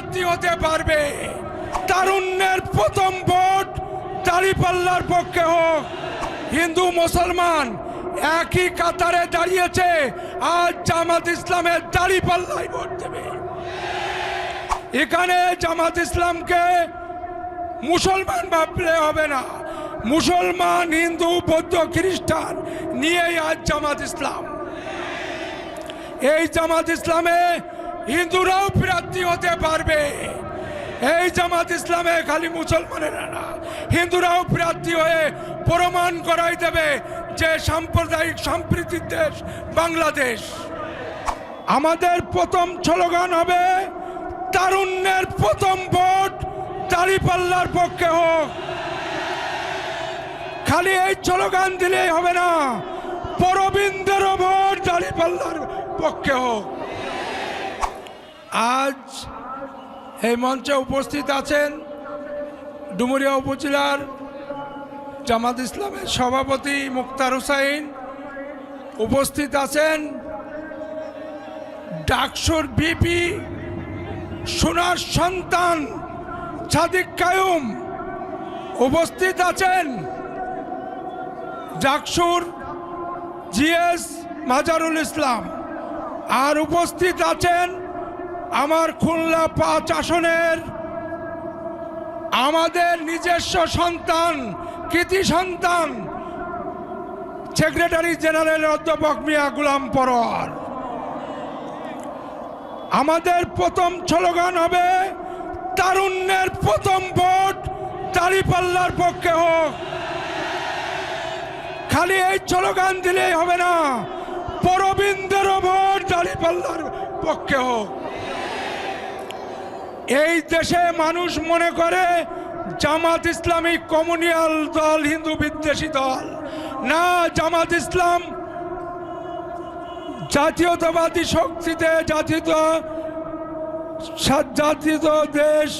প্রার্থী হতে পারবে। তারুণ্যের প্রথম ভোট দাঁড়িপাল্লার পক্ষে হোক। হিন্দু, মুসলমান একই কাতারে দাঁড়িয়েছে, আজ জামাত ইসলামের দাঁড়িপাল্লাই ভোট দেবে। এখানে জামাত ইসলামকে মুসলমান ভাবলে হবে না। মুসলমান, হিন্দু, বৌদ্ধ, খ্রিস্টান নিয়েই আজ জামাত ইসলাম। এই জামাত ইসলামে হিন্দুরাও প্রার্থী হতে পারবে। এই জামাত ইসলামে খালি মুসলমানেরা না। হিন্দুরাও প্রার্থী হয়ে প্রমাণ করাই দেবে যে সাম্প্রদায়িক সম্প্রীতির দেশ বাংলাদেশ। আমাদের প্রথম স্লোগান হবে, তারুণ্যের প্রথম ভোট দাঁড়িপাল্লার পক্ষে হোক। খালি এই স্লোগান দিলেই হবে না পরবিন্দের ভোট দাঁড়িপাল্লার পক্ষে হোক। আজ এই মঞ্চে উপস্থিত আছেন ডুমুরিয়া উপজেলার জামাত ইসলামের সভাপতি মুক্তার হুসাইন। উপস্থিত আছেন ডাকসুর বিপি সোনার সন্তান সাদিক কায়ুম। উপস্থিত আছেন ডাকসুর জিএস মাজারুল ইসলাম। আর উপস্থিত আছেন আমার খুলনা পাঁচ আসনের আমাদের নিজস্ব সন্তান, কৃতি সন্তান, সেক্রেটারি জেনারেল অধ্যাপক মিয়া গুলাম পরোয়ার। আমাদের প্রথম স্লোগান হবে, তারুণ্যের প্রথম ভোট দাঁড়িপাল্লার পক্ষে হোক। খালি এই স্লোগান দিলেই হবে না পরবিন্দের ভোট দাঁড়িপাল্লার পক্ষে হোক। এই দেশে মানুষ মনে করে জামাত ইসলামী কমিউনিয়াল দল, হিন্দু বিদ্বেষী দল। না, জামাত ইসলাম জাতীয়তাবাদী শক্তিতে জাতীয় জাতীয় দেশ,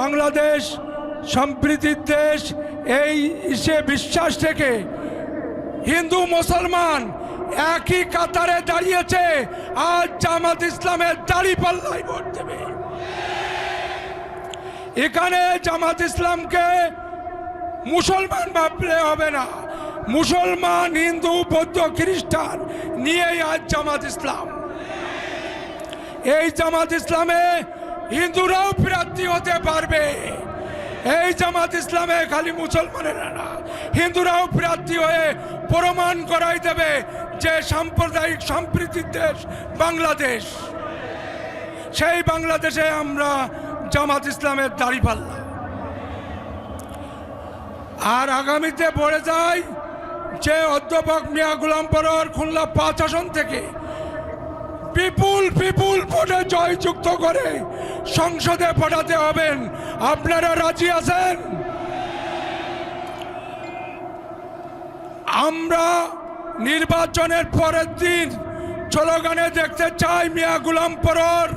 বাংলাদেশ, সম্প্রীতির দেশ। এই সে বিশ্বাস থেকে হিন্দু, মুসলমান একই কাতারে দাঁড়িয়েছে আজ জামাত ইসলামের দাড়ি পাল্লাই ভোট দেবে। এখানে জামাত ইসলামকে মুসলমান ভাবলে হবে না। মুসলমান, হিন্দু, বৌদ্ধ, খ্রিস্টান নিয়েই আজ জামাত ইসলাম। এই জামাত ইসলামে হিন্দুরাও প্রার্থী হতে পারবে। এই জামাত ইসলামে খালি মুসলমানেরা না, হিন্দুরাও প্রার্থী হয়ে প্রমাণ করাই দেবে যে সাম্প্রদায়িক সম্প্রীতির দেশ বাংলাদেশ। সেই বাংলাদেশে আমরা জামাত ইসলামের দাড়ি পাল্লা। আর আগামীতে পড়ে যায় যে অধ্যাপক মিয়া গুলাম পরর খুলনা পাঁচ আসন থেকে বিপুল বিপুল ভোটে জয়যুক্ত করে সংসদে পাঠাতে হবেন। আপনারা রাজি আছেন? আমরা নির্বাচনের পরের দিন স্লোগানে দেখতে চাই মিয়া গুলাম পরর